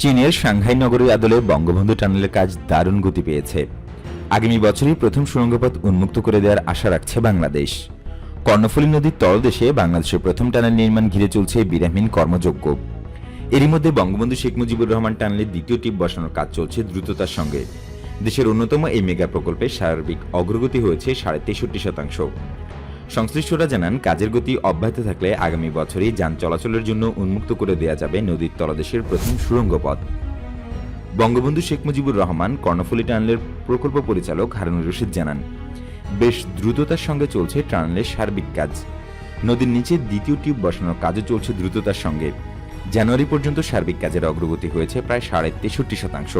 চীনের সাংহাই নগরীর আদলে বঙ্গবন্ধু টানেলের কাজ দারুণ গতি পেয়েছে। আগামী বছরই প্রথম সুড়ঙ্গপথ উন্মুক্ত করে দেওয়ার আশা রাখছে বাংলাদেশ। কর্ণফুলী নদীর তলদেশে বাংলাদেশের প্রথম টানেল নির্মাণ ঘিরে চলছে বিরামহীন কর্মযজ্ঞ। এরই মধ্যে বঙ্গবন্ধু শেখ মুজিবুর রহমান টানেলের দ্বিতীয় টিপ বসানোর কাজ চলছে দ্রুততার সঙ্গে। দেশের অন্যতম এই মেগা প্রকল্পে সার্বিক অগ্রগতি হয়েছে সাড়ে তেষট্টি শতাংশ। সংশ্লিষ্টরা জানান, কাজের গতি অব্যাহত থাকলে আগামী বছরই যান চলাচলের জন্য উন্মুক্ত করে দেওয়া যাবে নদীর তলদেশের প্রথম সুড়ঙ্গ পথ। বঙ্গবন্ধু শেখ মুজিবুর রহমান কর্ণফুলী টানেলের প্রকল্প পরিচালক হারুনুর রশিদ জানান, বেশ দ্রুততার সঙ্গে চলছে টানেলের সার্বিক কাজ। নদীর নিচে দ্বিতীয় টিউব বসানোর কাজও চলছে দ্রুততার সঙ্গে। জানুয়ারি পর্যন্ত সার্বিক কাজের অগ্রগতি হয়েছে প্রায় সাড়ে তেষট্টি শতাংশ।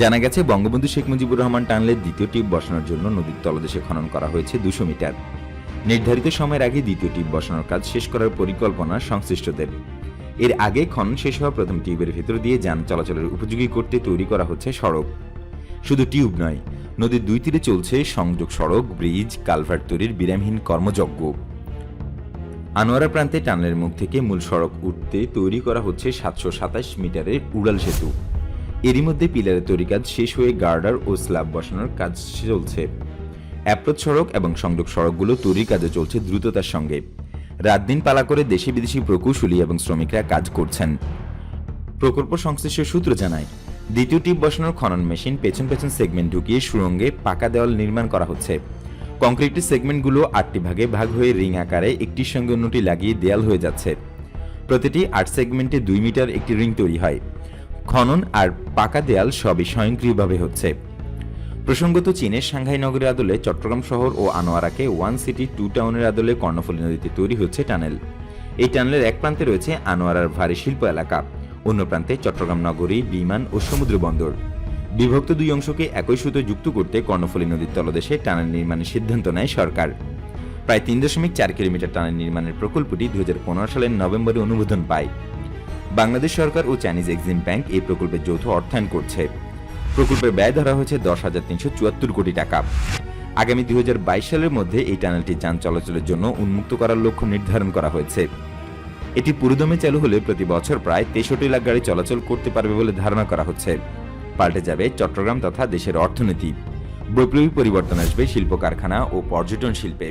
জানা গেছে, বঙ্গবন্ধু শেখ মুজিবুর রহমান টানলের দ্বিতীয় টিপ বসানোর জন্য নদীর তলদেশে খনন করা হয়েছে দুশো মিটার। নির্ধারিত সময়ের আগে দ্বিতীয় টিপ বসানোর কাজ শেষ করার পরিকল্পনা সংশ্লিষ্টদের। এর আগে খনন শেষ হওয়া প্রথম টিউবের ভেতর দিয়ে যান চলাচলের উপযোগী করতে তৈরি করা হচ্ছে সড়ক। শুধু টিউব নয়, নদীর দুই তীরে চলছে সংযোগ সড়ক, ব্রিজ, কালভার্ট তৈরির বিরামহীন কর্মযজ্ঞ। আনোয়ারা প্রান্তে টানেলের মুখ থেকে মূল সড়ক উঠতে তৈরি করা হচ্ছে সাতশো সাতাশ মিটারের উড়াল সেতু। এরই মধ্যে পিলারের তৈরি কাজ শেষ হয়ে গার্ডার ও স্ল্যাব বসানোর কাজ চলছে। অ্যাপ্রোচ সড়ক এবং সংযোগ সড়কগুলো তৈরির কাজে চলছে দ্রুততার সঙ্গে। রাত দিন পালা করে দেশি বিদেশি প্রকৌশলী এবং শ্রমিকরা কাজ করছেন। প্রকল্প সংশ্লিষ্ট সূত্র জানায়, দ্বিতীয় টিপ বসানোর খনন মেশিন পেছন পেছন সেগমেন্ট ঢুকিয়ে সুরঙ্গে পাকা দেওয়াল নির্মাণ করা হচ্ছে। কংক্রিটের সেগমেন্টগুলো আটটি ভাগে ভাগ হয়ে রিং আকারে একটির সঙ্গে অন্যটি লাগিয়ে দেয়াল হয়ে যাচ্ছে। প্রতিটি আট সেগমেন্টে দুই মিটার একটি রিং তৈরি হয়। খনন আর পাকা দেয়াল সবই স্বয়ংক্রিয়ভাবে হচ্ছে। প্রসঙ্গত চীনের সাংহাই নগরের আদলে চট্টগ্রাম শহর ও আনোয়ারাকে ওয়ান সিটি টু টাউনের আদলে কর্ণফুলী নদীতে তৈরি হচ্ছে টানেল। এই টানেলের এক প্রান্তে রয়েছে আনোয়ারার ভারী শিল্প এলাকা, অন্য প্রান্তে চট্টগ্রাম নগরী, বিমান ও সমুদ্র বন্দর। বিভক্ত দুই অংশকে একই সুতো যুক্ত করতে কর্ণফুলী নদীর তলদেশে টানেল নির্মাণের সিদ্ধান্ত নেয় সরকার। প্রায় তিন দশমিক চার কিলোমিটার টানেল নির্মাণের প্রকল্পটি দুই হাজার পনেরো সালের নভেম্বরে অনুমোদন পায়। বাংলাদেশ সরকার ও চাইনিজ এক্সিম ব্যাংক এই প্রকল্পের যৌথ অর্থায়ন করছে। প্রকল্পের ব্যয় ধরা হয়েছে দশ হাজার তিনশো চুয়াত্তর কোটি টাকা। আগামী দু হাজার বাইশ সালের মধ্যে এই টানেলটি যান চলাচলের জন্য উন্মুক্ত করার লক্ষ্য নির্ধারণ করা হয়েছে। এটি পুরোদমে চালু হলে প্রতি বছর প্রায় তেষট্টি লাখ গাড়ি চলাচল করতে পারবে বলে ধারণা করা হচ্ছে। পাল্টে যাবে চট্টগ্রাম তথা দেশের অর্থনীতি। বৈপ্লবী পরিবর্তন আসবে শিল্প কারখানা ও পর্যটন শিল্পে।